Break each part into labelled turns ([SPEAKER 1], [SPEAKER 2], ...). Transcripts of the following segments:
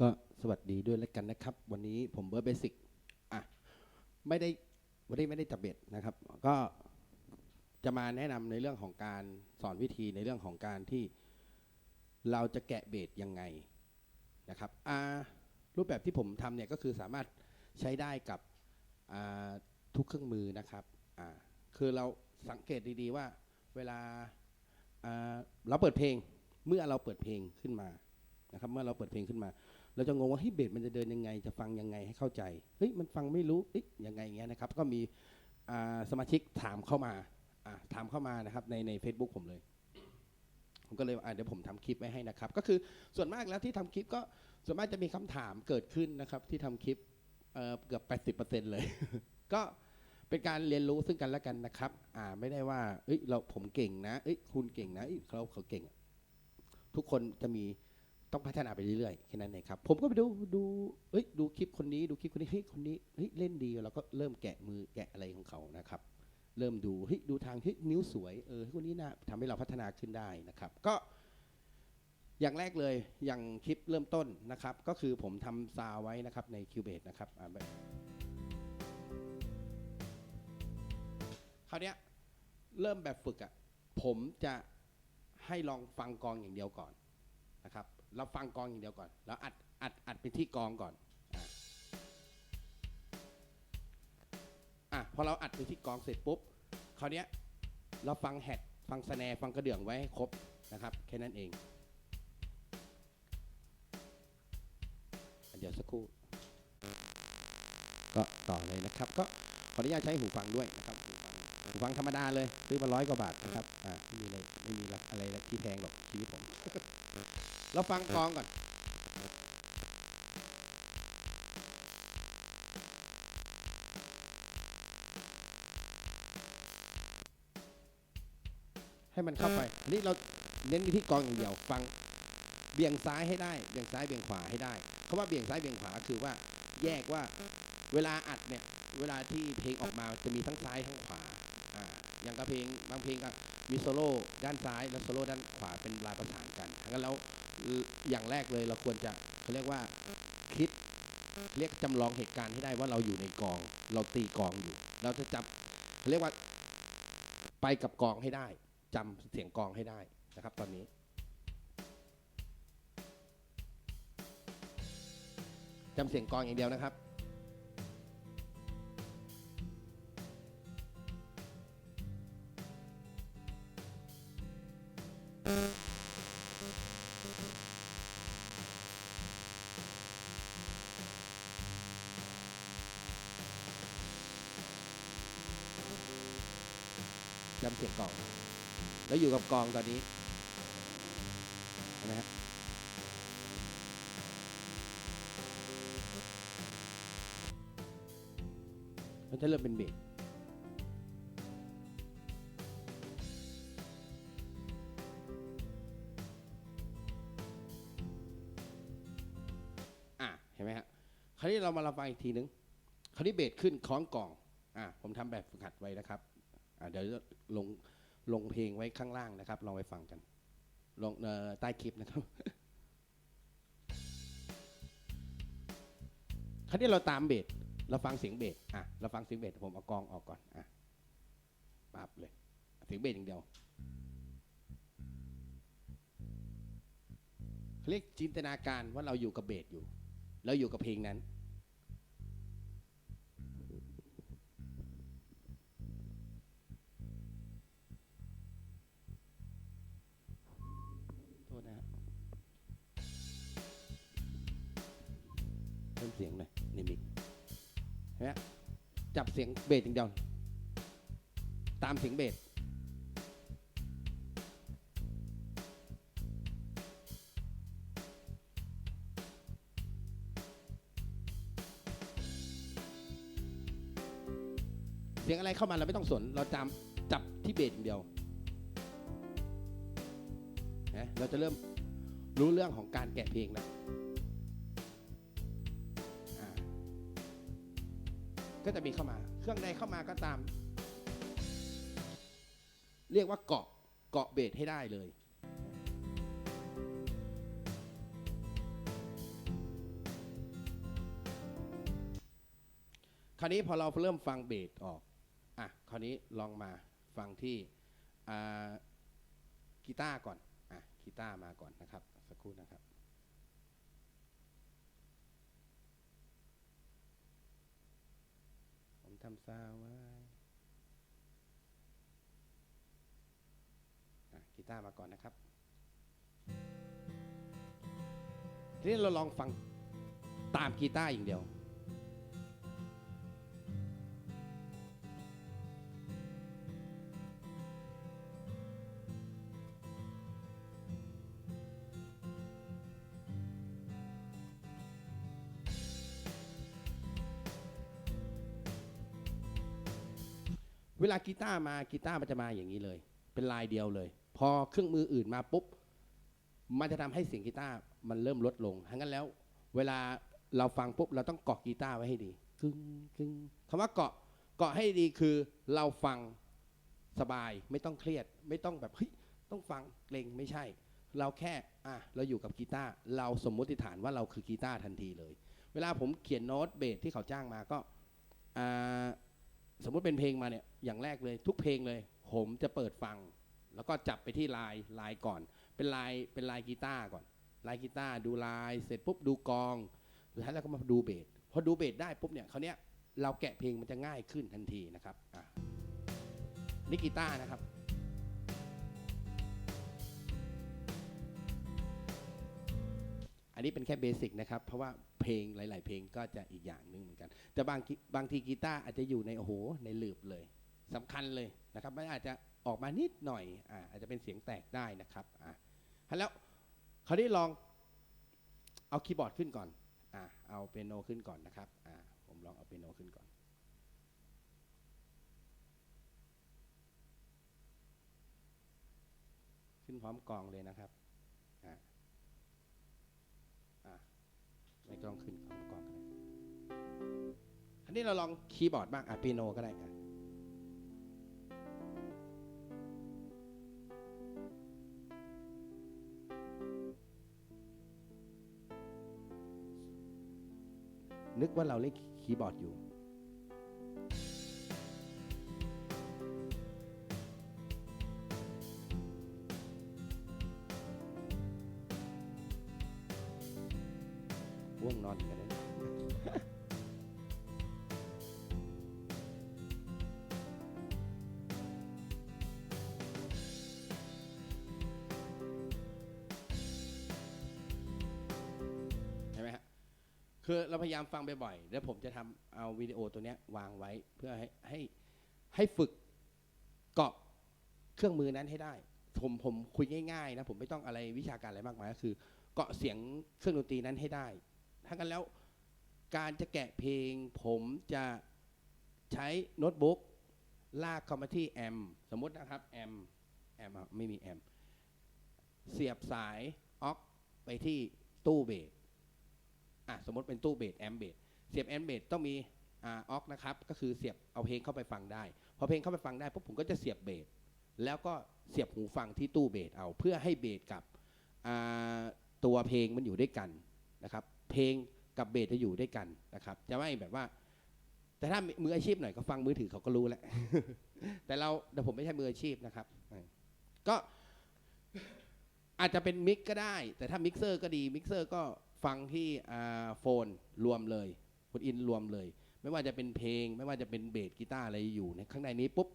[SPEAKER 1] ก็สวัสดีด้วยแล้วกันนะครับ วันนี้ผมเบิร์เบสิกอะไม่ได้วันนี้ไม่ได้จับเบ็ดนะครับ ก็จะมาแนะนำในเรื่องของการสอนวิธีในเรื่องของการที่เราจะแกะเบ็ดยังไงนะครับอ่ารูปแบบที่ผมทำเนี่ยก็คือสามารถใช้ได้กับอ่าทุกเครื่องมือนะครับอ่าคือเราสังเกตดีๆว่าเวลาอ่าเราเปิดเพลงเมื่อเราเปิดเพลงขึ้นมานะครับ เมื่อเราเปิดเพลงขึ้นมา เราจะงงว่าเฮ้ยเบสมันจะเดินยังไง จะฟังยังไงให้เข้าใจเฮ้ยมันฟังไม่รู้เอ๊ยยังไงเงี้ยนะครับ ก็มีสมาชิกถามเข้ามาถามเข้ามานะครับในใน Facebook ผมเลย ผมก็เลยเดี๋ยวผมทำคลิปไว้ให้นะครับ ก็คือส่วนมากแล้วที่ทำคลิปก็ส่วนมากจะมีคำถามเกิดขึ้นนะครับ ที่ทำคลิปเอ่อเกือบ 80%เลย ก็เป็นการเรียนรู้ซึ่งกันและกันนะครับ อ่าไม่ได้ว่าเอ้ยเราผมเก่งนะเอ้ยคุณเก่งนะเอ้ยเขาเขาเก่ง ทุกคนจะมี ต้องพัฒนาไปเรื่อยๆแค่นั้นเองครับ ผมก็ไปดูดูเอ้ยดูคลิปคนนี้ดูคลิปคนนี้เฮ้ยคนนี้เฮ้ยเล่นดีเราก็เริ่มแกะมือแกะอะไรของเขานะครับ เริ่มดูเฮ้ยดูทางเฮ้ยนิ้วสวยเออคนนี้นะทำให้เราพัฒนาขึ้นได้นะครับ ก็ อย่างแรกเลยอย่างคลิปเริ่มต้นนะครับ ก็คือผมทำซาวไว้นะครับใน Cubase นะครับอ่าแบบคราวเนี้ยเริ่มแบบฝึกอะ่ะผมจะให้ลองฟังกองอย่างเดียวก่อนนะครับ เราฟังกองอย่างเดียวก่อนแล้วอัดอัดอัดไปที่กองก่อนอะอะพอเราอัดไปที่กองเสร็จปุ๊บคราวเนี้ยเราฟังแฮดฟังสแนร์ฟังกระเดื่องไว้ให้ครบนะครับ แค่นั้นเองเดี๋ยวสักครู่ ก็ต่อเลยนะครับ ก็ขออนุญาตใช้หูฟังด้วยนะครับหูฟังหูฟังธรรมดาเลยซื้อมาร้อยกว่าบาทนะครับอ่าไม่มีอะไรไม่มีอะไรที่แพงหรอกชีวิตผม เราฟังกองก่อนให้มันเข้าไปนนี้เราเน้นที่กองอย่างเดียวฟังเบี่ยงซ้ายให้ได้เบี่ยงซ้ายเบี่ยงขวาให้ได้คำว่าเบี่ยงซ้ายเบี่ยงขวาคือว่าแยกว่าเวลาอัดเนี่ยเวลาที่เพลงออกมาจะมีทั้งซ้ายทั้งขวาอ่าอย่างกับเพลงบางเพลงก็มีโซโล่ด้านซ้ายแล้วโซโล่ด้านขวาเป็นลายประสานกัน งั้นแล้วอย่างแรกเลยเราควรจะเขาเรียกว่าคิดเรียกจำลองเหตุการณ์ให้ได้ว่าเราอยู่ในกอง เราตีกองอยู่ เราจะจับเขาเรียกว่าไปกับกองให้ได้จำเสียงกองให้ได้นะครับ ตอนนี้จำเสียงกองอย่างเดียวนะครับ จำเสียงกอง แล้วอยู่กับกองตอนนี้เห็นไหมฮะมันจะเริ่มเป็นเบสอะเห็นไหมฮะ คราวนี้เรามาระบายอีกทีนึง คราวนี้เบสขึ้นคล้องกลอง อะผมทำแบบฝึกหัดไว้นะครับ เดี๋ยวลงลงเพลงไว้ข้างล่างนะครับ ลองไปฟังกันลงใต้คลิปนะครับคราวนี้เราตามเบสเราฟังเสียงเบสอะเราฟังเสียงเบสผมเอากองออกก่อนอะปับเลยเสียงเบสอย่างเดียวเรียกจินตนาการว่าเราอยู่กับเบสอยู่ เราอยู่กับเพลงนั้น เสียงหน่อยในมิกเห็นไหมจับเสียงเบสอย่างเดียว ตามเสียงเบสเสียงอะไรเข้ามาเราไม่ต้องสน เราจำจับที่เบสอย่างเดียวเราจะเริ่มรู้เรื่องของการแกะเพลงแล้ว ก็จะมีเข้ามา เครื่องใดเข้ามาก็ตาม เรียกว่าเกาะเกาะเบสให้ได้เลยคราวนี้พอเราเริ่มฟังเบสออก อะ คราวนี้ลองมาฟังที่กีตาร์ก่อน อะ กีตาร์มาก่อนนะครับ สักครู่นะครับ ทำซาวไว้กีตาร์มาก่อนนะครับ ทีนี้เราลองฟังตามกีตาร์อย่างเดียว เวลากีตาร์มากีตาร์มันจะมาอย่างนี้เลย เป็นลายเดียวเลย พอเครื่องมืออื่นมาปุ๊บ มันจะทำให้เสียงกีตาร์มันเริ่มลดลงทั้งนั้นแล้ว เวลาเราฟังปุ๊บเราต้องเกาะกีตาร์ไว้ให้ดีกึ่งกึ่งคำว่าเกาะเกาะให้ดีคือเราฟังสบายไม่ต้องเครียด ไม่ต้องแบบเฮ้ยต้องฟังเกรงไม่ใช่ เราแค่อะเราอยู่กับกีตาร์เราสมมติฐานว่าเราคือกีตาร์ทันทีเลย เวลาผมเขียนโน้ตเบสที่เขาจ้างมาก็อ่า สมมุติเป็นเพลงมาเนี่ยอย่างแรกเลย ทุกเพลงเลย ผมจะเปิดฟัง แล้วก็จับไปที่ลายลายก่อน เป็นลายเป็นลายกีตาร์ก่อน ลายกีตาร์ดูลายเสร็จปุ๊บดูกองสุดท้ายแล้วก็มาดูเบสพอดูเบสได้ปุ๊บเนี่ยเขาเนี้ยเราแกะเพลงมันจะง่ายขึ้นทันทีนะครับอะนี่กีตาร์นะครับ อันนี้เป็นแค่เบสิกนะครับ เพราะว่าเพลงหลาย ๆ เพลงก็จะอีกอย่างหนึงเหมือนกัน แต่บางบางทีกีตาร์อาจจะอยู่ในโอ้โหในลืบเลยสำคัญเลยนะครับ มันอาจจะออกมานิดหน่อยอ่าอาจจะเป็นเสียงแตกได้นะครับอ่าแล้วคราวนี้ลองเอาคีย์บอร์ดขึ้นก่อนอ่าเอาเปียโนขึ้นก่อนนะครับอ่าผมลองเอาเปียโนขึ้นก่อนขึ้นพร้อมกลองเลยนะครับอ่าอ่าไม่ ต้องขึ้นขอกองก็ได้อันนี้เราลองคีย์บอร์ดบ้างอะเปีโนก็ได้อะนึกว่าเราเล่นคีย์บอร์ดอยู่ คือเราพยายามฟังบ่อยๆแล้วผมจะทำเอาวิดีโอตัวเนี้ยวางไว้เพื่อให้ให้ให้ฝึกเกาะเครื่องมือนั้นให้ได้ ผมผมคุยง่ายๆนะผมไม่ต้องอะไรวิชาการอะไรมากมายก็คือ เกาะเสียงเครื่องดนตรีนั้นให้ได้ถ้ากันแล้วการจะแกะเพลง ผมจะใช้โน้ตบุ๊กลากเข้ามาที่แอมสมมตินะครับแอมแอมอะไม่มีแอมเสียบสายออกไปที่ตู้เบส อะสมมติเป็นตู้เบสแอมเบสเสียบแอมเบสต้องมีอ่าออกนะครับก็คือเสียบเอาเพลงเข้าไปฟังได้ พอเพลงเข้าไปฟังได้ปุ๊บผมก็จะเสียบเบสแล้วก็เสียบหูฟังที่ตู้เบสเอา เพื่อให้เบสกับอ่าตัวเพลงมันอยู่ด้วยกันนะครับ เพลงกับเบสจะอยู่ด้วยกันนะครับ จะไม่แบบว่า แต่ถ้ามืออาชีพหน่อยก็ฟังมือถือเขาก็รู้แหละแต่เราแต่ผมไม่ใช่มืออาชีพนะครับ ก็อาจจะเป็นมิกก็ได้ แต่ถ้ามิกเซอร์ก็ดีมิกเซอร์ก็ ฟังที่อ่าโฟนรวมเลยคุณอินรวมเลย ไม่ว่าจะเป็นเพลง ไม่ว่าจะเป็นเบสกีตาร์อะไรอยู่ในข้างในนี้ปุ๊บ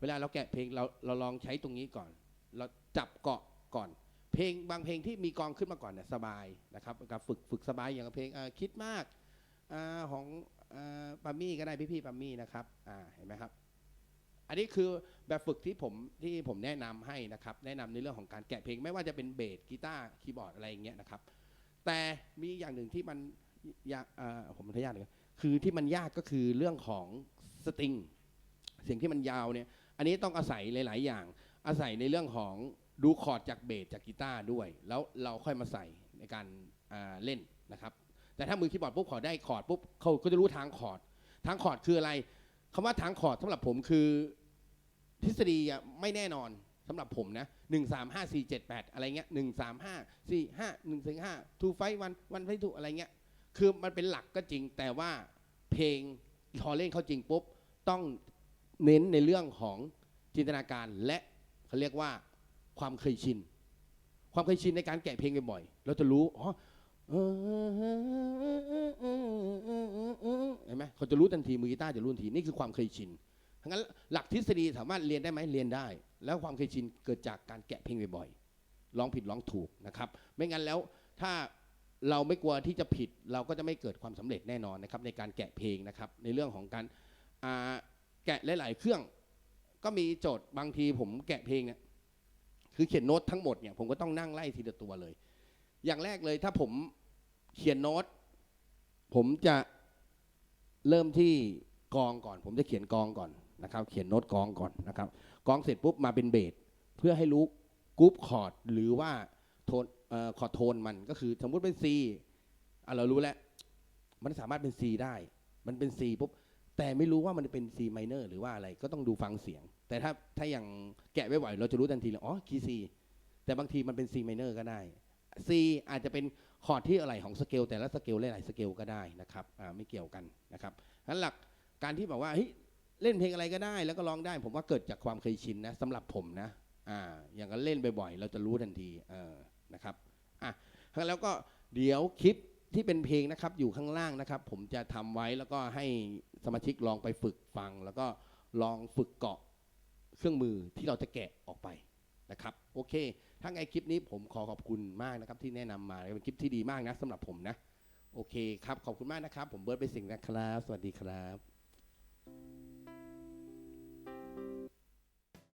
[SPEAKER 1] เวลาเราแกะเพลงเราเราลองใช้ตรงนี้ก่อน เราจับเกาะก่อน เพลงบางเพลงที่มีกองขึ้นมาก่อนเนี่ยสบายนะครับกับฝึกฝึกสบายอย่างเพลงคิดมากอของอปามี่ก็ได้พี่พี่ๆปามี่นะครับอ่าเห็นไหมครับ อันนี้คือแบบฝึกที่ผมที่ผมแนะนำให้นะครับ แนะนำในเรื่องของการแกะเพลงไม่ว่าจะเป็นเบสกีตาร์คีย์บอร์ดอะไรอย่างเงี้ยนะครับ แต่มีอย่างหนึ่งที่มันยากผมมันทยากเลยคือที่มันยากก็คือเรื่องของสตริงเสียงที่มันยาวเนี่ย อันนี้ต้องอาศัยหลาย ๆ อย่าง อาศัยในเรื่องของดูคอร์ดจากเบสจากกีตาร์ด้วย แล้วเราค่อยมาใส่ในการเล่นนะครับ แต่ถ้ามือคีย์บอร์ดปุ๊บขอได้คอร์ดปุ๊บเขาก็จะรู้ทางคอร์ด ทางคอร์ดคืออะไรคำว่าทางคอร์ดสำหรับผมคือทฤษฎีไม่แน่นอน สำหรับผมนะหนึ่งสามห้าสี่เจ็ดแปดอะไรเงี้ยหนึ่งสามห้าสี่ห้าหนึ่งสี่ห้าทูไฟวันวันไฟทูอะไรเงี้ยคือมันเป็นหลักก็จริง แต่ว่าเพลงพอเล่นเข้าจริงปุ๊บต้องเน้นในเรื่องของจินตนาการและเขาเรียกว่าความเคยชิน ความเคยชินในการแกะเพลงบ่อยๆเราจะรู้อ๋อเห็นไหมเขาจะรู้ทันทีมือกีตาร์จะรู้ทันทีนี่คือความเคยชินทั้งนั้นหลักทฤษฎีสามารถเรียนได้ไหมเรียนได้ แล้วความเคยชินเกิดจากการแกะเพลงบ่อยๆร้องผิดร้องถูกนะครับ ไม่งั้นแล้วถ้าเราไม่กลัวที่จะผิด เราก็จะไม่เกิดความสำเร็จแน่นอนนะครับ ในการแกะเพลงนะครับ ในเรื่องของการแกะหลาย ๆ เครื่อง ก็มีโจทย์บางทีผมแกะเพลงเนี่ยคือเขียนโน้ตทั้งหมดเนี่ยผมก็ต้องนั่งไล่ทีละตัวเลย อย่างแรกเลยถ้าผมเขียนโน้ต ผมจะเริ่มที่กองก่อน ผมจะเขียนกองก่อน นะครับเขียนโน้ตกองก่อนนะครับกองเสร็จปุ๊บมาเป็นเบสเพื่อให้รู้กรุ๊ปคอร์ดหรือว่าโทนเอ่อคอร์ดโทนมันก็คือสมมติเป็น C อะเรารู้แล้ว มันสามารถเป็น C ได้ มันเป็น C ปุ๊บแต่ไม่รู้ว่ามันเป็น C minor หรือว่าอะไรก็ต้องดูฟังเสียง แต่ถ้าถ้าอย่างแกะไว้ไหวเราจะรู้ทันทีเลยอ๋อคีย์ C แต่บางทีมันเป็น C minor ก็ได้ C อาจจะเป็นคอร์ดที่อะไรของสเกลแต่ละสเกลหลายๆสเกลก็ได้นะครับอ่าไม่เกี่ยวกันนะครับนั้นหลักการที่บอกว่าเฮ้ย เล่นเพลงอะไรก็ได้แล้วก็ร้องได้ ผมว่าเกิดจากความเคยชินนะสำหรับผมนะอ่าอย่างนั้นเล่นบ่อยๆเราจะรู้ทันทีเออนะครับอะแล้วก็เดี๋ยวคลิปที่เป็นเพลงนะครับอยู่ข้างล่างนะครับ ผมจะทำไว้แล้วก็ให้สมาชิกลองไปฝึกฟัง แล้วก็ลองฝึกเกาะเครื่องมือที่เราจะแกะออกไปนะครับโอเคถ้าไงคลิปนี้ผมขอขอบคุณมากนะครับ ที่แนะนำมาเป็นคลิปที่ดีมากนะสำหรับผมนะ โอเคครับขอบคุณมากนะครับ ผมเบิร์ดไปสิงห์นะครับ สวัสดีครับ